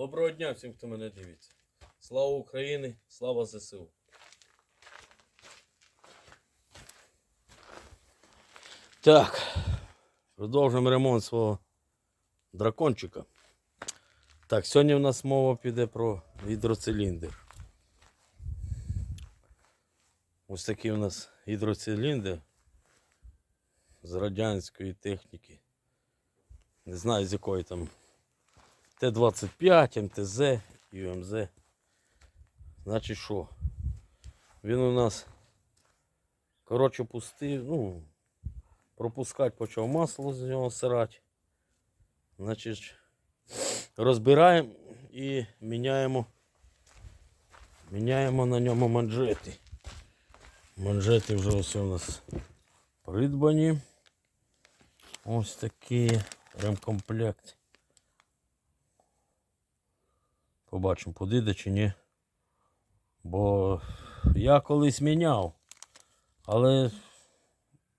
Доброго дня всім, хто мене дивиться. Слава Україні, слава ЗСУ. Так, продовжуємо ремонт свого дракончика. Так, сьогодні в нас мова піде про гідроциліндр. Ось такий у нас гідроциліндр з радянської техніки. Не знаю з якої там Т-25, МТЗ, ЮМЗ. Значить що? Він у нас коротше пустив, ну, пропускати почав масло з нього сирати. Значить, розбираємо і міняємо. Міняємо на ньому манжети. Манжети вже ось у нас придбані. Ось такі ремкомплект. Побачимо, подійде чи ні. Бо я колись міняв, але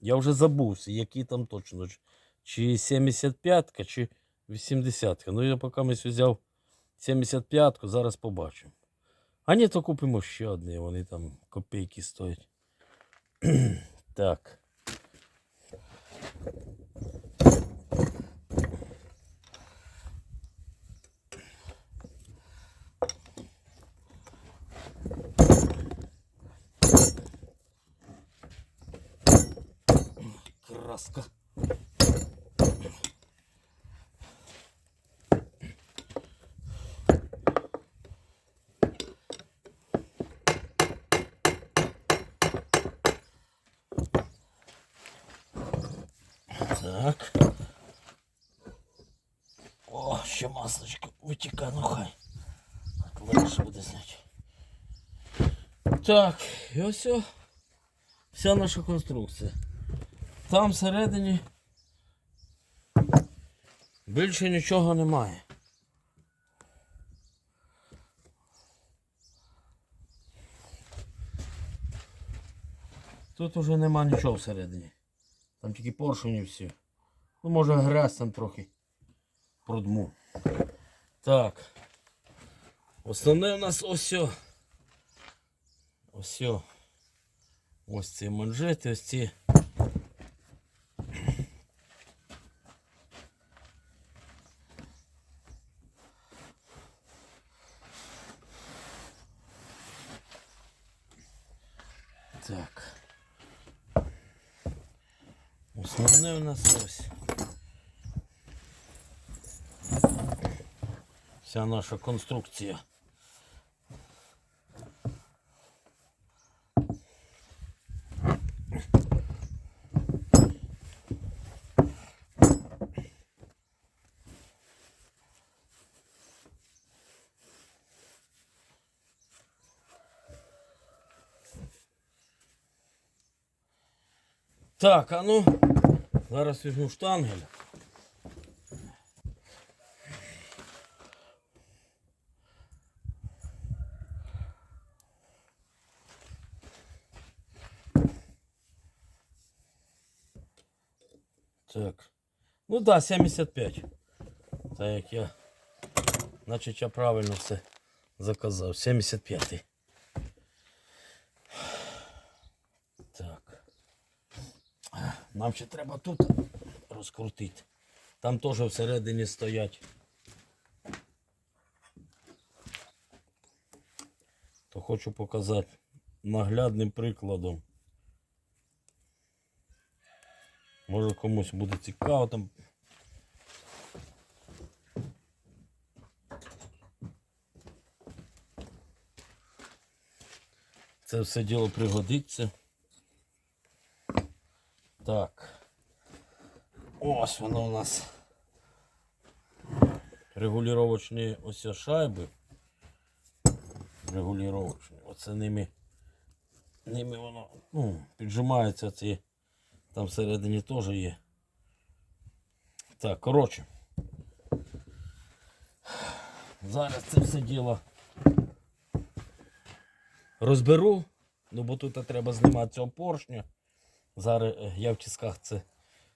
я вже забувся, які там точно. Чи 75-ка, чи 80-ка. Ну я поки ми взяв 75-ку, зараз побачимо. А ні, то купимо ще одне, вони там копійки стоять. так. краска. Так. О, ще маслочко витікає, ну хай. Так, легше буде зняти. Так, і ось о, вся наша конструкція. Там всередині більше нічого немає. Тут уже нема нічого всередині. Там тільки поршені всі. Ну може грязь там трохи продму. Так. Основне у нас ось. Ось. Ось ці манжети, ось ці. Основне у. Вся наша конструкція. Так, а ну, зараз візьму штангель. Так. Ну да, 75. Так як я. Значить я правильно все заказав. 75. Нам ще треба тут розкрутити. Там теж всередині стоять. То хочу показати наглядним прикладом. Може комусь буде цікаво там. Це все діло пригодиться. Так. Ось воно у нас. Регулювачні ось шайби. Регулювачні. Оце ними. Ними воно ну, піджимається ці. Там всередині теж є. Так, коротше. Зараз це все діло розберу. Ну бо тут треба знімати цього поршня. Зараз е, я в тисках це,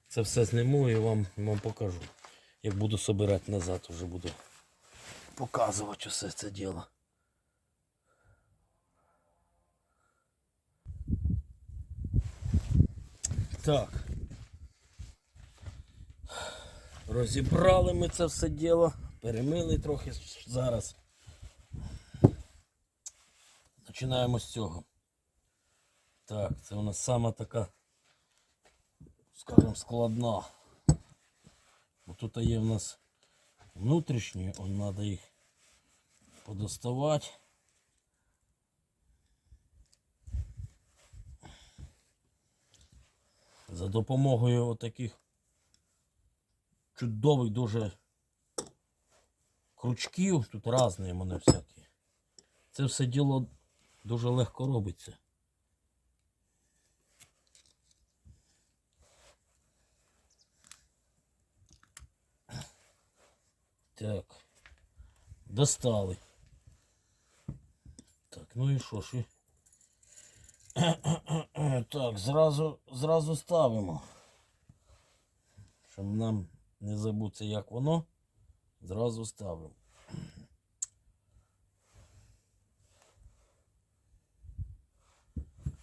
це все зніму і вам, вам покажу. Як буду собирати назад, вже буду показувати усе це діло. Так. Розібрали ми це все діло, перемили трохи зараз. Починаємо з цього. Так, це у нас сама така, скажімо, складна. Бо тут є в нас внутрішні, он треба їх подоставати. За допомогою отаких чудових дуже крючків, тут різні вони всякі. Це все діло дуже легко робиться. Так. Достали. Так, ну і що ж? Так, зразу, зразу ставимо. Щоб нам не забути, як воно, зразу ставимо.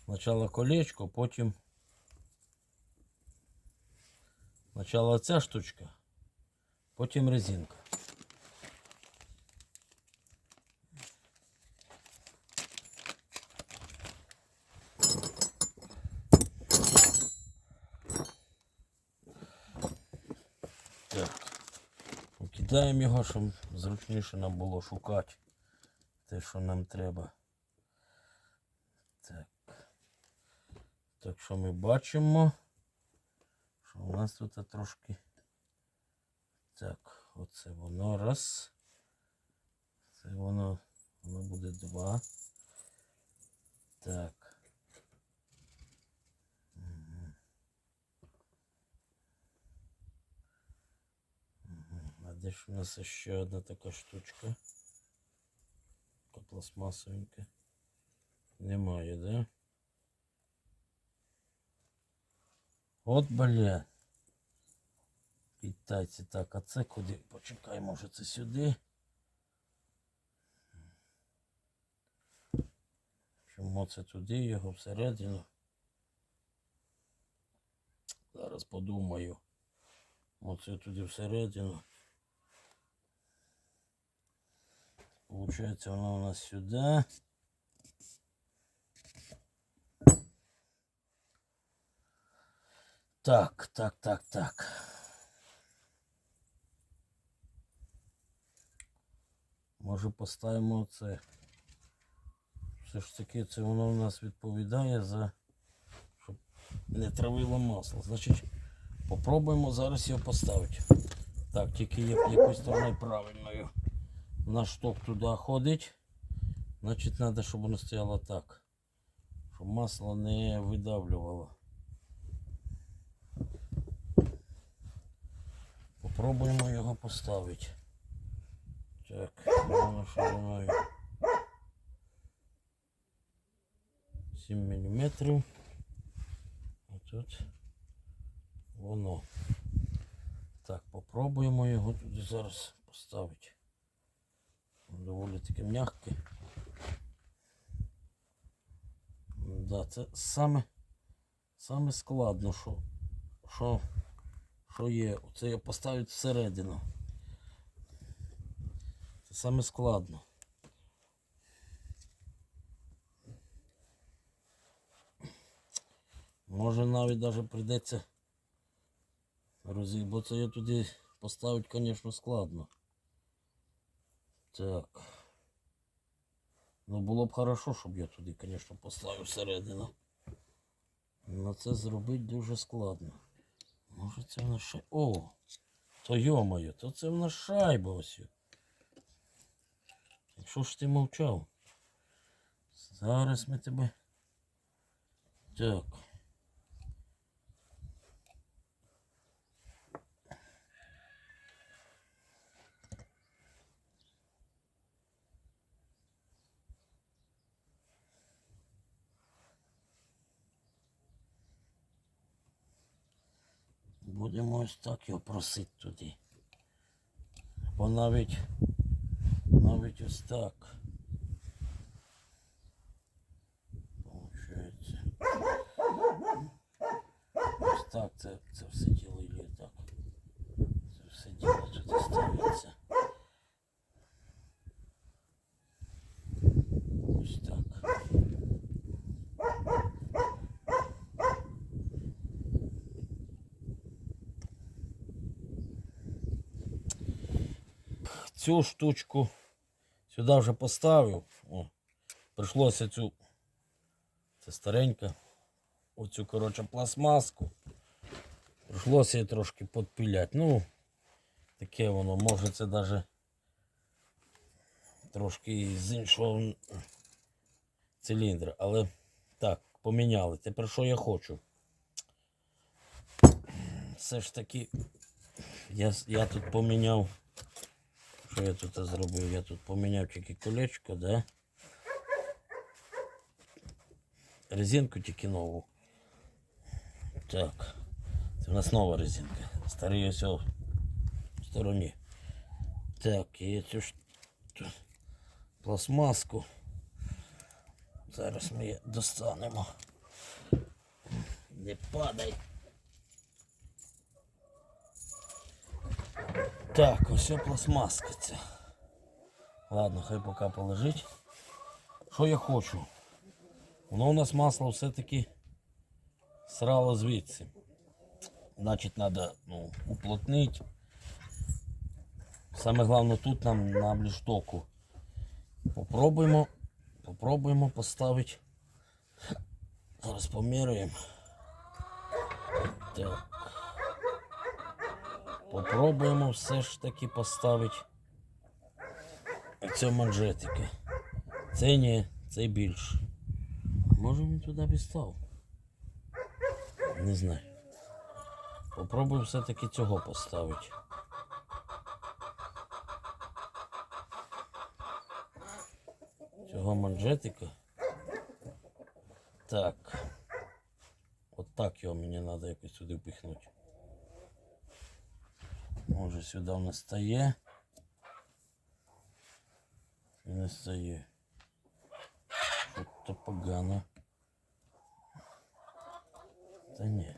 Спочатку колечко, потім. Спочатку ця штучка, потім резинка. Так. Кидаємо його, щоб зручніше нам було шукати те, що нам треба. Так. Так що ми бачимо, що у нас тут трошки. Так, оце воно раз. Це воно, воно буде два. Так. Де у нас ще одна така штучка? Така пластмасовенька. Немає, да? От бля. Китайці. Так, а це куди? Почекай, може це сюди. Чому це туди його всередину? Зараз подумаю. Оце туди всередину. Получається, воно у нас сюди. Так, так, так, так. Може поставимо це. Все ж таки це воно у нас відповідає за щоб не травило масло. Значить, попробуємо зараз його поставити. Так, тільки як якоюсь стороною правильною. Наш шток туди ходить. Значить, треба, щоб воно стояло так. Щоб масло не видавлювало. Попробуємо його поставити. Так, шириною 7 мм. Тут воно. Так, попробуємо його туди зараз поставити. Доволі таки м'яке. Да, це саме, саме складно, що, що, що є. Оце я поставити всередину. Це саме складно. Може навіть даже прийдеться розі, бо це я туди поставити, звісно, складно. Так. Ну було б хорошо, щоб я туди, звісно, поставив всередину. Но це зробити дуже складно. Може це в нас шайба. О! То йомаю, то це в нас шайба ось. Якщо ж ти мовчав? Зараз ми тебе. Так. Будемо ось так його просити туди. Бо навіть Навіть ось так. Получається. Ось так це, це все діло йде так. Це все діло туди ставиться. Ось так. Цю штучку сюди вже поставив. О, прийшлося цю. Це старенька. Оцю, коротше, пластмаску. Прийшлося її трошки підпиляти. Ну, таке воно, може це навіть трошки з іншого циліндра. Але так, поміняли. Тепер що я хочу? Все ж таки, я, я тут поміняв. Що я тут зробив? Я тут поміняв тільки колечко, да? Резинку тільки нову. Так. Це в нас нова резинка. Старий ось в стороні. Так, і цю ж пластмаску. Зараз ми достанемо. Не падай. Так, ось пластмаска ця. Ладно, хай поки полежить. Що я хочу? Воно у нас масло все-таки срало звідси. Значить, треба ну, уплотнити. Саме головне тут нам на бліштоку. Попробуємо, попробуємо поставити. Зараз поміряємо. Так. Попробуємо все ж таки поставити це манжетики. Це ні, це більше. А може він туди б? Не знаю. Попробую все-таки цього поставити. Цього манжетика. Так. От так його мені треба якось сюди впихнути. Може сюди не стає. І не стає. Що-то погано. Та ні.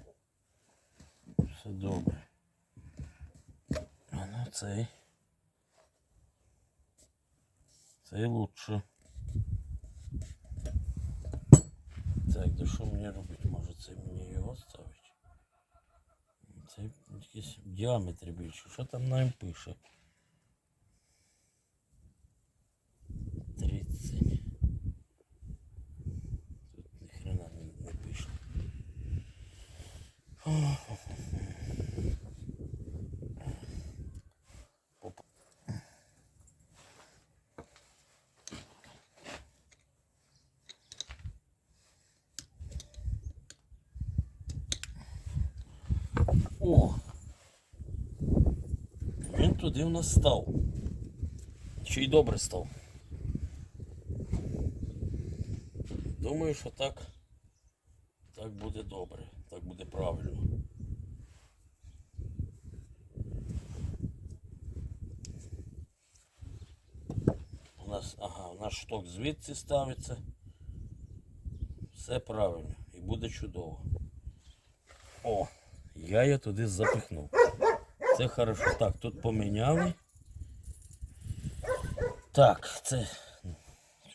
Все добре. А ну цей. Цей лучше. Так, да що мені робити? Може це мені його ставити? Це якийсь в діаметрі більше. Що там нам пише? 30. Тут ніхрена не, не пише. Оп. О! Туди в нас став. Ще й добре став. Думаю, що так, так буде добре, так буде правильно. У нас, ага, у нас шток звідси ставиться. Все правильно і буде чудово. О, я її туди запихнув. Це хорошо. Так, тут поміняли. Так, це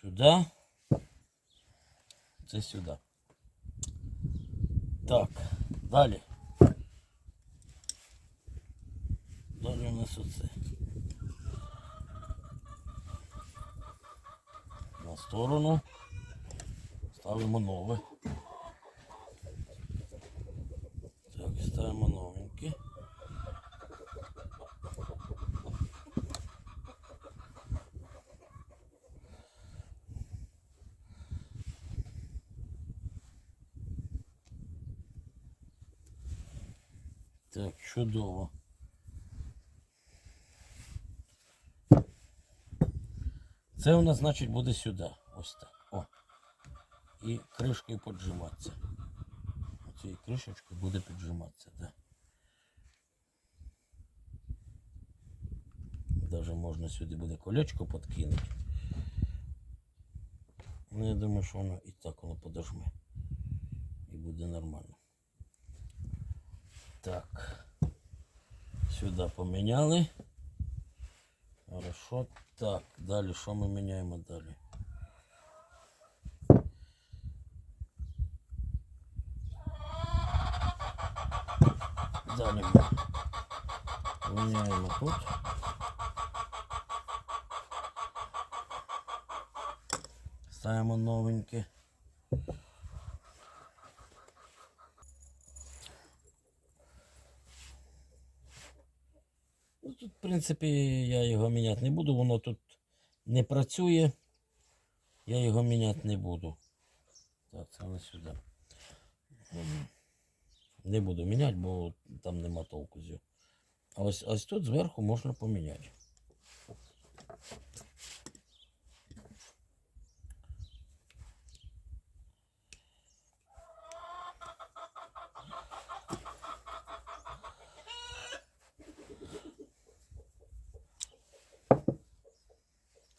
сюди. Це сюди. Так, далі. Далі у нас оце. На сторону. Ставимо нове. Так, ставимо новеньке. Так, чудово. Це у нас, значить, буде сюди. Ось так. О. І кришкою поджиматися. Оцією кришечкою буде піджиматися, да. Даже можна сюди буде колечко подкинути. Ну, я думаю, що воно і так воно подожме. І буде нормально. Так. Сюди поміняли. Хорошо. Так, далі що ми міняємо далі? Далі ми міняємо тут. Ставимо новеньке. Принципі, я його міняти не буду, воно тут не працює. Я його міняти не буду. Так, це не сюди. Не буду міняти, бо там нема толку з його. А ось, ось тут зверху можна поміняти.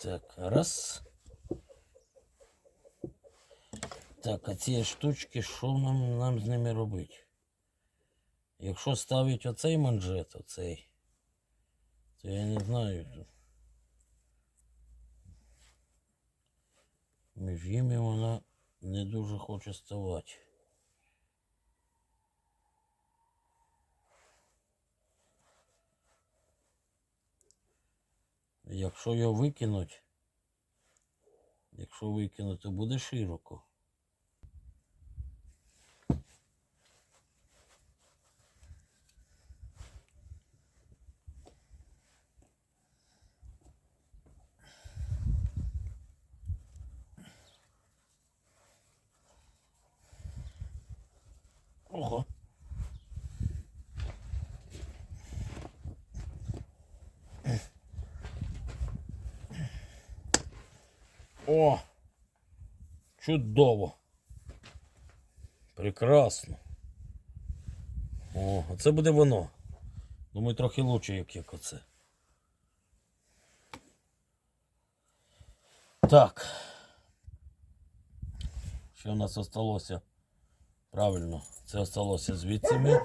Так, раз. Так, а ці штучки, що нам, нам з ними робити? Якщо ставить оцей манжет, оцей, то я не знаю. Між ними вона не дуже хоче ставати. Якщо його викинуть, якщо викинути, буде широко. О! Чудово. Прекрасно. О, оце буде воно. Думаю, трохи лучше, як як оце. Так. Що у нас осталося? Правильно, це осталося звідси ми.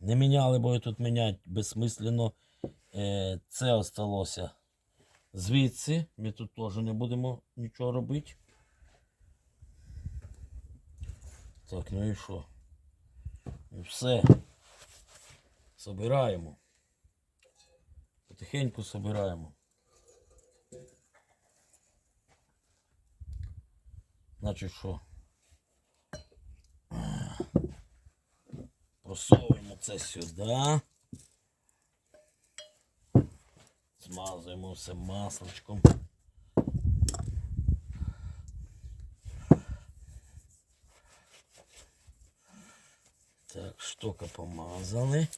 Не міняли, бо тут міняти безсмислено. Е, Це осталося звідси. Ми тут теж не будемо нічого робити. Так, ну і що? І все. Собираємо. Потихеньку собираємо. Значить що? Просовуємо це сюди. Змазуємо все масличком. Так, штука помазали.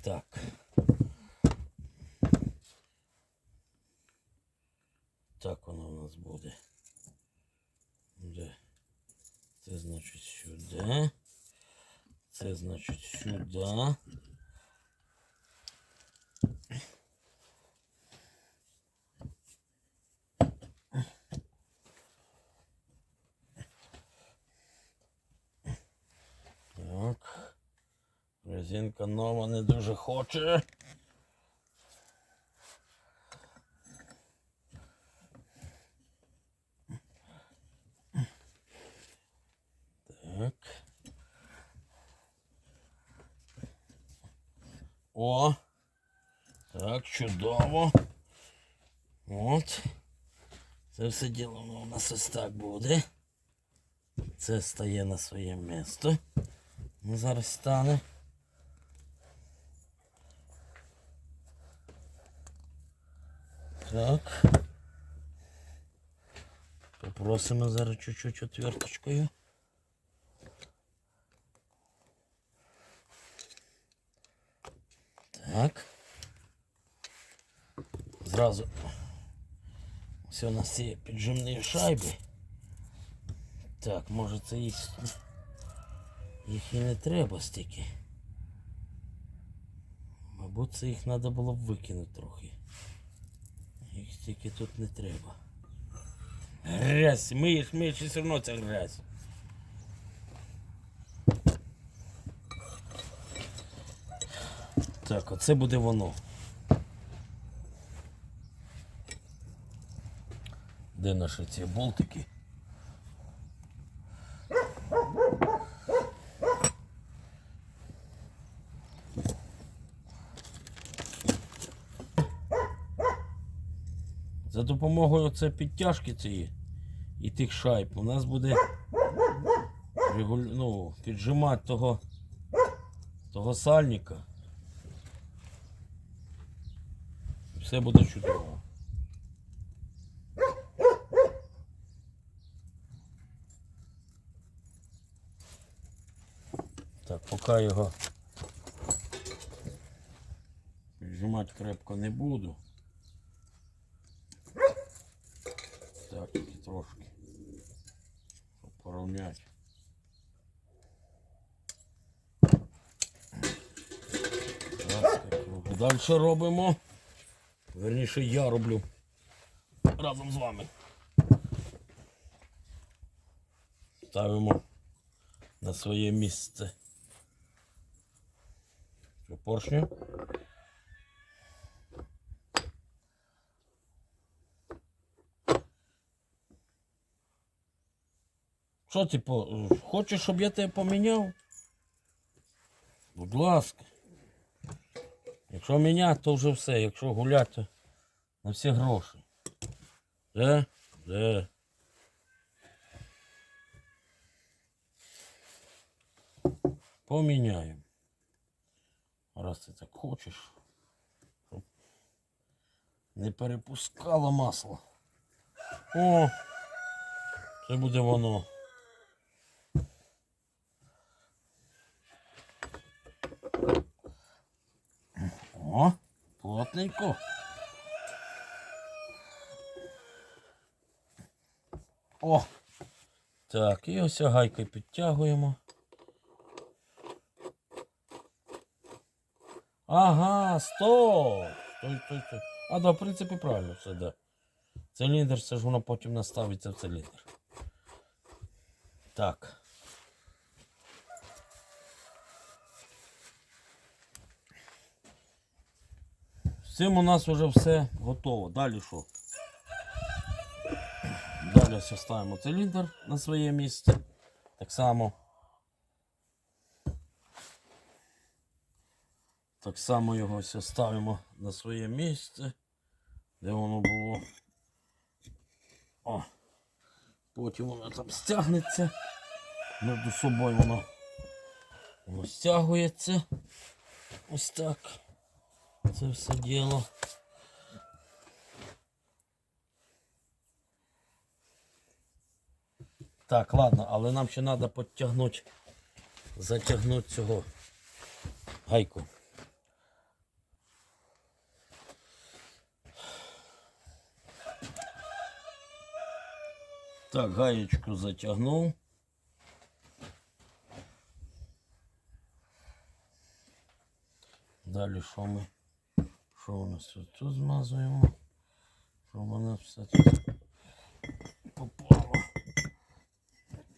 Так. Так воно у нас буде. Де? Це значить сюди. Це значить сюди. Так. Резинка нова не дуже хоче. Так. О! Так, чудово. От. Це все діло воно у нас ось так буде. Це стає на своє місце. Ну, зараз стане. Так. Попросимо зараз чуть-чуть отверточкою. Так. Зразу. Ось у нас є піджимні шайби. Так, може це їх, їх і не треба стільки. Мабуть. Це їх треба було б викинути трохи. Тільки тут не треба. Грязь, миєш, миєш і все одно це грязь. Так, оце буде воно. Де наші ці болтики? Допомогою це підтяжки цієї і тих шайб у нас буде ну, піджимати того, того сальника. Все буде чудово. Так, поки його піджимати крепко не буду. Так, тільки трошки. Щоб порівняти. Далі робимо. Верніше я роблю разом з вами. Ставимо на своє місце. Поршню? Що ти по... хочеш, щоб я тебе поміняв? Будь ласка. Якщо міняти, то вже все. Якщо гуляти, то на всі гроші. Де? Де? Поміняємо. Раз ти так хочеш. Щоб не перепускало масло. О! Це буде воно. О, плотненько. О! Так, і ось гайкою підтягуємо. Ага, стоп! Стой, стой, стой. А, да, в принципі, правильно все, да. Циліндр, це ж воно потім наставиться в циліндр. Так. Цим у нас вже все готово. Далі що? Далі все ставимо циліндр на своє місце. Так само. Так само його все ставимо на своє місце, де воно було. О. Потім воно там стягнеться. Між собою воно, воно стягується. Ось так. Це все діло. Так, ладно, але нам ще треба підтягнути, затягнути цього гайку. Так, гаєчку затягнув. Далі що ми? Що у нас тут, тут змазуємо? Щоб воно все тут попало.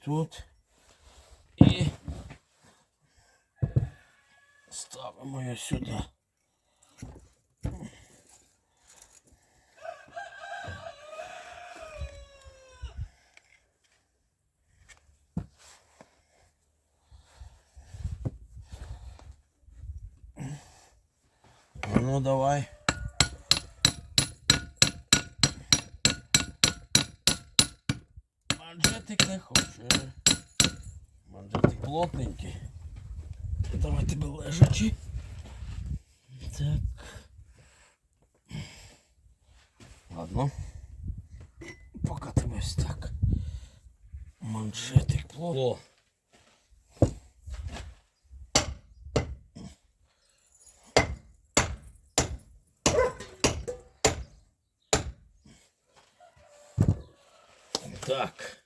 Тут. І ставимо її сюди. Плотненький. Давай тебе лежачи. Так. Ладно. Поки тебе ось так. Манжетик плотно. Так.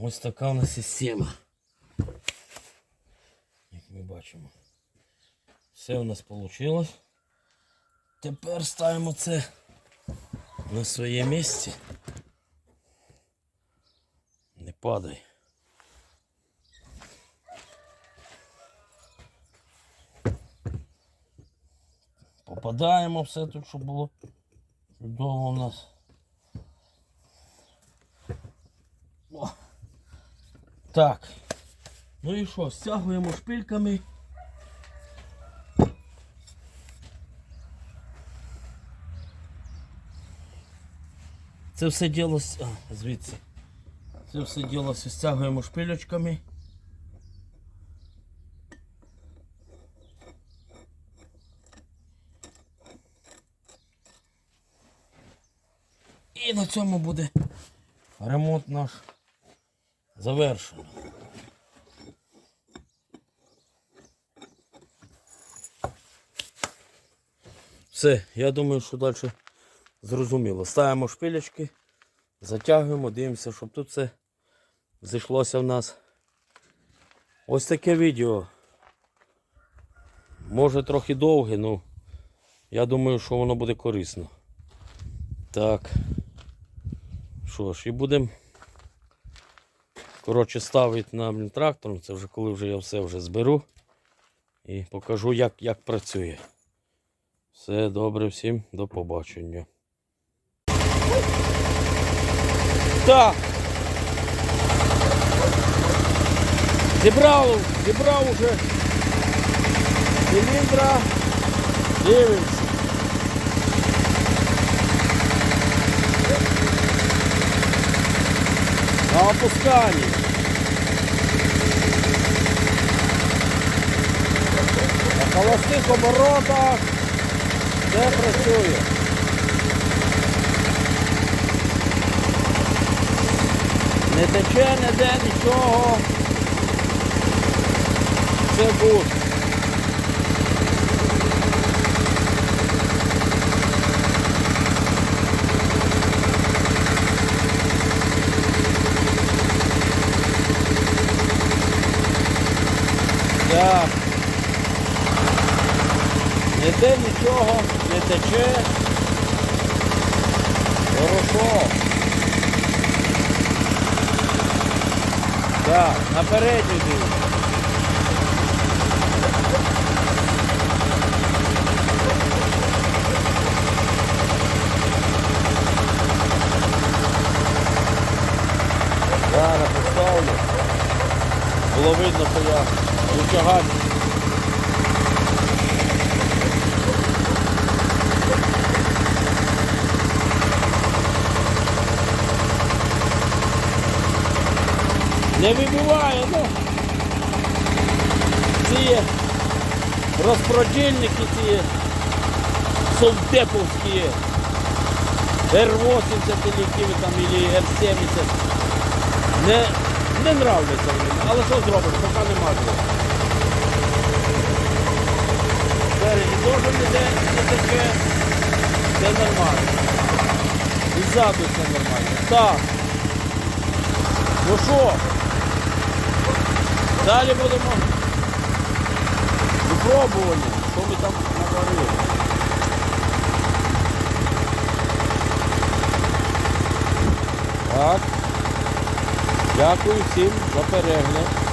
Ось така у нас система. Як ми бачимо. Все у нас вийшло. Тепер ставимо це на своє місце. Не падай. Попадаємо все тут, щоб було чудово у нас. Так. Ну і що, стягуємо шпильками. Це все діло а, звідси. Це все діло стягуємо шпилечками. І на цьому буде ремонт наш завершено. Все, я думаю, що далі зрозуміло. Ставимо шпилечки, затягуємо, дивимося, щоб тут все зійшлося в нас. Ось таке відео. Може трохи довге, ну я думаю, що воно буде корисно. Так. Що ж, і будемо коротше ставити на блін, трактор. Це вже коли вже я все вже зберу. І покажу, як, як працює. Все добре, всім до побачення. Так. Зібрав, зібрав уже циліндра. Дивимося. На опусканні. На холостих оборотах все працює. Не тече ніде нічого. Все гуд. Так. Ніде нічого не тече. Хорошо. Так, наперед іди. Зараз поставлю. Було видно, що я витягаю. Не вибиває, ну. Ці розпродільники ці совдеповські Р-80 или які там, или Р-70. Не, не нравляться вони, але що зробиш, поки нема чого. Спереді теж ніде не таке, все нормально. І ззаду все нормально. Так. Ну що? Далі будемо випробування, що ми там наварили. Так. Дякую всім за перегляд.